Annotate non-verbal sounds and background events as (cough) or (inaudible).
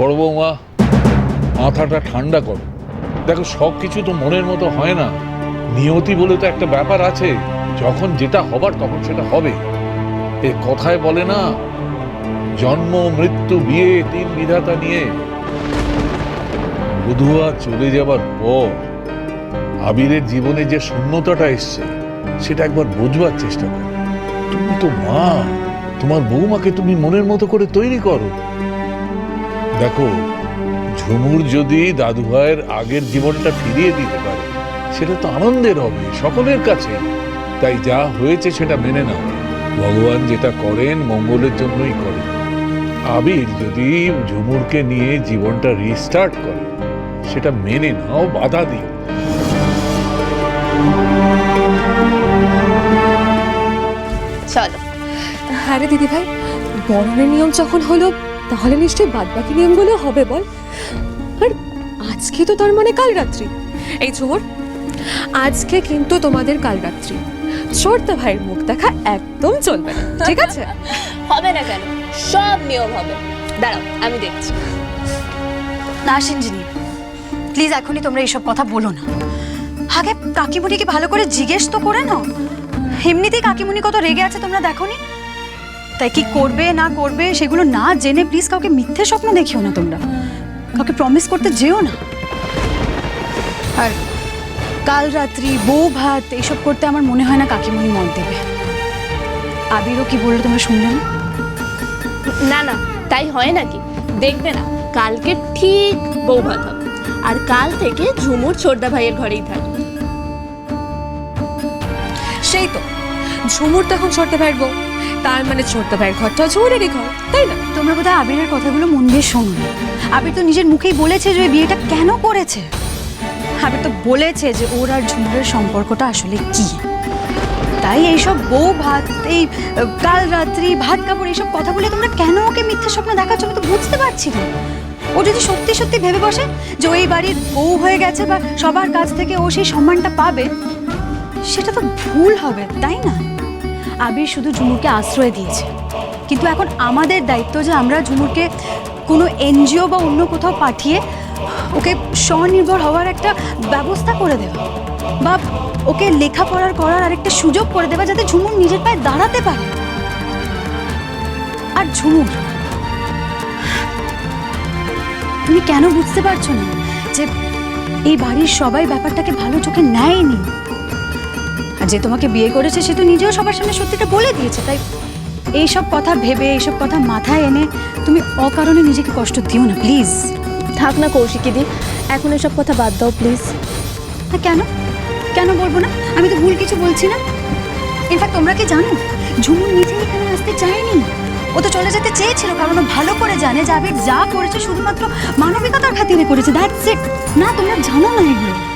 বড় বৌমা, মাথাটা ঠান্ডা করো। দেখো সব কিছু তো মনের মতো হয় না। নিয়তি বলে তো একটা ব্যাপার আছে, যখন যেটা হবার তখন সেটা হবে। এ কথায় বলে না, জন্ম, মৃত্যু, বিয়ে, তিন বিধাতা নিয়ে। বধুয়া চলে যাবার পর আবিরের জীবনে যে শূন্যতাটা এসছে, সেটা একবার বুঝবার চেষ্টা করো। তুমি তো মা, তোমার বৌমাকে তুমি মনের মতো করে তৈরি করো। দেখো, ঝুমুর যদি দাদু ভাইয়ের আগের জীবনটা ফিরিয়ে দিতে পারে, সেটা তো আনন্দের হবে, সকলের কাছে। তাই যা হয়েছে সেটা মেনে নাও। ভগবান যেটা করেন, মঙ্গলের জন্যই করেন। আবির যদি ঝুমুরকে নিয়ে জীবনটা রিস্টার্ট করে, সেটা মেনে নাও, বাধা দিও। চলো। হ্যাঁ রে দিদি ভাই বরণের নিয়ম যখন হলো তাহলে নিশ্চয়ই বাদ বাকি নিয়মগুলো হবে বল। আর আজকে তো তার মানে কাল রাত্রি। এই চোর আজকে কিন্তু তোমাদের কাল রাত্রি। ছোট্টা ভাইয়ের মুখ দেখা একদম চলবে না ঠিক আছে? (laughs) হবে না কেন? সব নিয়ম হবে। দাঁড়াও আমি দেখছি। না সিঞ্জিনি প্লিজ এখনই তোমরা এইসব কথা বলো না। আগে কাকিমুনিকে ভালো করে জিজ্ঞেস তো করে নাও। এমনিতেই কাকিমুনি কত রেগে আছে তোমরা দেখোনি? তাই কি করবে না করবে সেগুলো না জেনে প্লিজ কাউকে মিথ্যে স্বপ্ন দেখিও না তোমরা। কাউকে প্রমিস করতে যেও না। আর কাল রাত্রি বউ ভাত এইসব করতে আমার মনে হয় না কাকিমুনি মন দেবে। আবিরও কি বলল তোমরা শুনলে না? না না তাই হয় নাকি? দেখবে না কালকে ঠিক বউ ভাত হবে। আর কাল থেকে ঝুমুর ছোটদা ভাইয়ের ঘরেই থাকবে। সেই তো। ঝুমুর তখন ছোট্ট ভাইয়ের বউ। তার মানে ছোট্ট ভাইয়ের ঘরটা ঝুমুরেরই ঘর তাই না? তোমরা বোধহয় আবিরের কথাগুলো মন দিয়ে শোনো। আবির তো নিজের মুখেই বলেছে যে বিয়েটা কেন করেছে। আবির তো বলেছে যে ওর আর ঝুমুরের সম্পর্কটা আসলে কি। তাই এইসব বউ ভাত, এই কাল রাত্রি, ভাত কাপড়, এইসব কথা বলে তোমরা কেন ওকে মিথ্যা স্বপ্ন দেখাচ্ছ আমি তো বুঝতে পারছি না। ও যদি সত্যি সত্যি ভেবে বসে যে ওই বাড়ির বউ হয়ে গেছে বা সবার কাছ থেকে ও সেই সম্মানটা পাবে সেটা তো ভুল হবে, তাই না? আবির শুধু ঝুমুরকে আশ্রয় দিয়েছে। কিন্তু এখন আমাদের দায়িত্ব যে আমরা ঝুমুরকে কোনো এনজিও বা অন্য কোথাও পাঠিয়ে ওকে স্বনির্ভর হওয়ার একটা ব্যবস্থা করে দেওয়া বা ওকে লেখাপড়ার করার আরেকটা সুযোগ করে দেওয়া যাতে ঝুমুর নিজের পায়ে দাঁড়াতে পারে। আর ঝুমুর, তুমি কেন বুঝতে পারছ না যে এই বাড়ির সবাই ব্যাপারটাকে ভালো চোখে নেয়নি? যে তোমাকে বিয়ে করেছে সে তো নিজেও সবার সামনে সত্যিটা বলে দিয়েছে তাই এইসব কথা ভেবে এইসব কথা মাথায় এনে তুমি অকারণে নিজেকে কষ্ট দিও না প্লিজ। থাক না কৌশিকি দি এখন এসব কথা বাদ দাও প্লিজ। হ্যাঁ কেন? কেন বলব না? আমি তো ভুল কিছু বলছি না। ইনফ্যাক্ট তোমরা কি জানো? ঝুমুর নিজে এখানে আসতে চায়নি। ও তো চলে যেতে চেয়েছিল কারণ ও ভালো করে জানে যে আবির যা করেছে শুধুমাত্র মানবিকতার খাতিরে করেছে দ্যাটস ইট না তোমরা জানো না এগুলো।